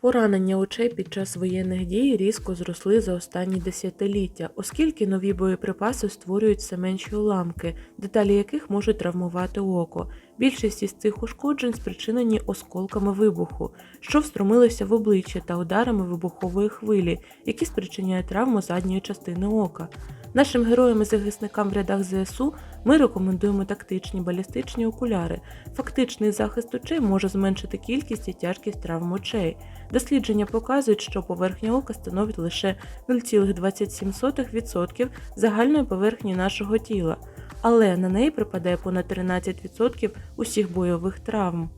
Поранення очей під час воєнних дій різко зросли за останні десятиліття, оскільки нові боєприпаси створюють все менші уламки, деталі яких можуть травмувати око. Більшість із цих ушкоджень спричинені осколками вибуху, що встромилися в обличчя та ударами вибухової хвилі, які спричиняють травму задньої частини ока. Нашим героям і захисникам в рядах ЗСУ ми рекомендуємо тактичні балістичні окуляри. Фактичний захист очей може зменшити кількість і тяжкість травм очей. Дослідження показують, що поверхня ока становить лише 0,27% загальної поверхні нашого тіла, але на неї припадає понад 13% усіх бойових травм.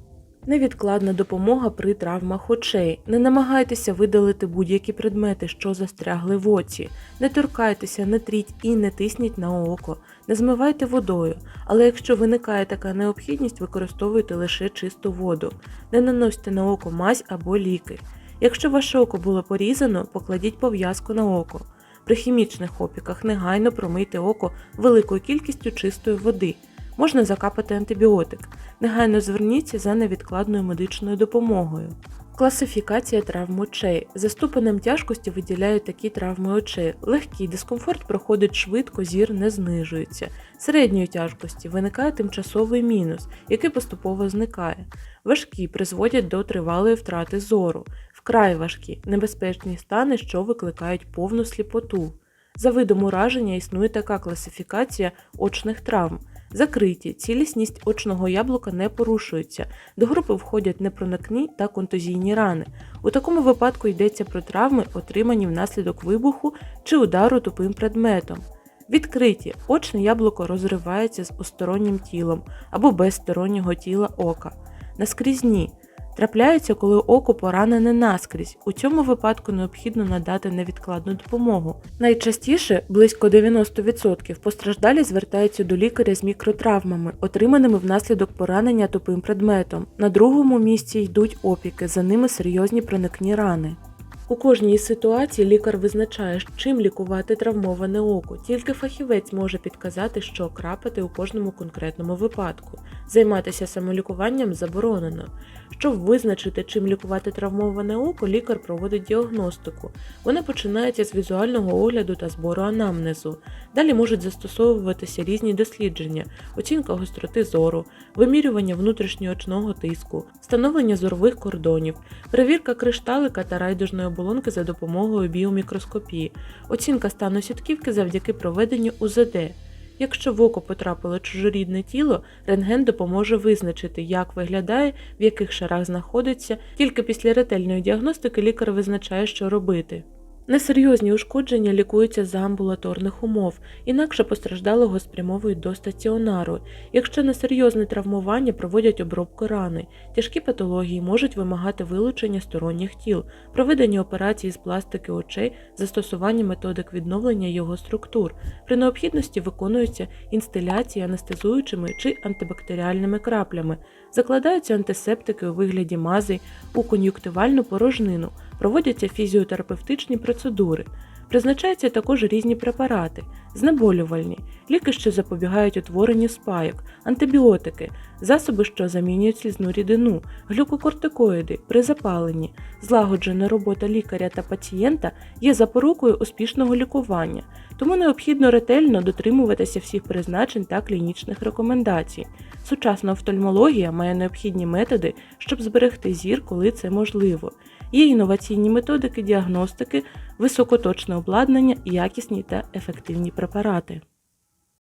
Невідкладна допомога при травмах очей. Не намагайтеся видалити будь-які предмети, що застрягли в оці. Не торкайтеся, не тріть і не тисніть на око. Не змивайте водою, але якщо виникає така необхідність, використовуйте лише чисту воду. Не наносьте на око мазь або ліки. Якщо ваше око було порізано, покладіть пов'язку на око. При хімічних опіках негайно промийте око великою кількістю чистої води. Можна закапати антибіотик. Негайно зверніться за невідкладною медичною допомогою. Класифікація травм очей. За ступенем тяжкості виділяють такі травми очей. Легкий дискомфорт проходить швидко, зір не знижується. Середньої тяжкості виникає тимчасовий мінус, який поступово зникає. Важкі призводять до тривалої втрати зору. Вкрай важкі, небезпечні стани, що викликають повну сліпоту. За видом ураження існує така класифікація очних травм. Закриті, цілісність очного яблука не порушується. До групи входять непроникні та контузійні рани. У такому випадку йдеться про травми, отримані внаслідок вибуху чи удару тупим предметом. Відкриті очне яблуко розривається з постороннім тілом або без стороннього тіла ока. Наскрізні трапляються, коли око поранене наскрізь. У цьому випадку необхідно надати невідкладну допомогу. Найчастіше, близько 90%, постраждалі звертаються до лікаря з мікротравмами, отриманими внаслідок поранення тупим предметом. На другому місці йдуть опіки, за ними серйозні проникні рани. У кожній із ситуацій лікар визначає, чим лікувати травмоване око. Тільки фахівець може підказати, що крапати у кожному конкретному випадку. Займатися самолікуванням заборонено. Щоб визначити, чим лікувати травмоване око, лікар проводить діагностику. Вона починається з візуального огляду та збору анамнезу. Далі можуть застосовуватися різні дослідження, оцінка гостроти зору, вимірювання внутрішньоочного тиску, встановлення зорових кордонів, перевірка кришталика та райдужної оболонки за допомогою біомікроскопії, оцінка стану сітківки завдяки проведенню УЗД. Якщо в око потрапило чужорідне тіло, рентген допоможе визначити, як виглядає, в яких шарах знаходиться. Тільки після ретельної діагностики лікар визначає, що робити. Несерйозні ушкодження лікуються за амбулаторних умов, інакше постраждалого спрямовують до стаціонару. Якщо несерйозне травмування проводять обробку рани, тяжкі патології можуть вимагати вилучення сторонніх тіл, проведення операцій з пластики очей, застосування методик відновлення його структур. При необхідності виконуються інстиляції анестезуючими чи антибактеріальними краплями, закладаються антисептики у вигляді мази у кон'юктивальну порожнину проводяться фізіотерапевтичні процедури. Призначаються також різні препарати, знеболювальні, ліки, що запобігають утворенню спайок, антибіотики, засоби, що замінюють слізну рідину, глюкокортикоїди при запаленні. Злагоджена робота лікаря та пацієнта є запорукою успішного лікування, тому необхідно ретельно дотримуватися всіх призначень та клінічних рекомендацій. Сучасна офтальмологія має необхідні методи, щоб зберегти зір, коли це можливо. Є інноваційні методики діагностики, високоточне обладнання, якісні та ефективні препарати.